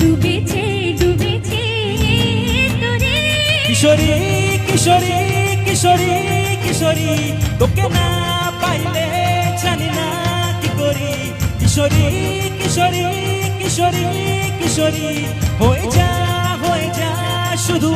ডুবেছে ডুবেছে তোরে কিশোরী কিশোরী কিশোরী কিশোরী তোকে না পাইলে কিশোরী কিশোরী কিশোরী কিশোরী হয়ে যা হয়ে যা শুধু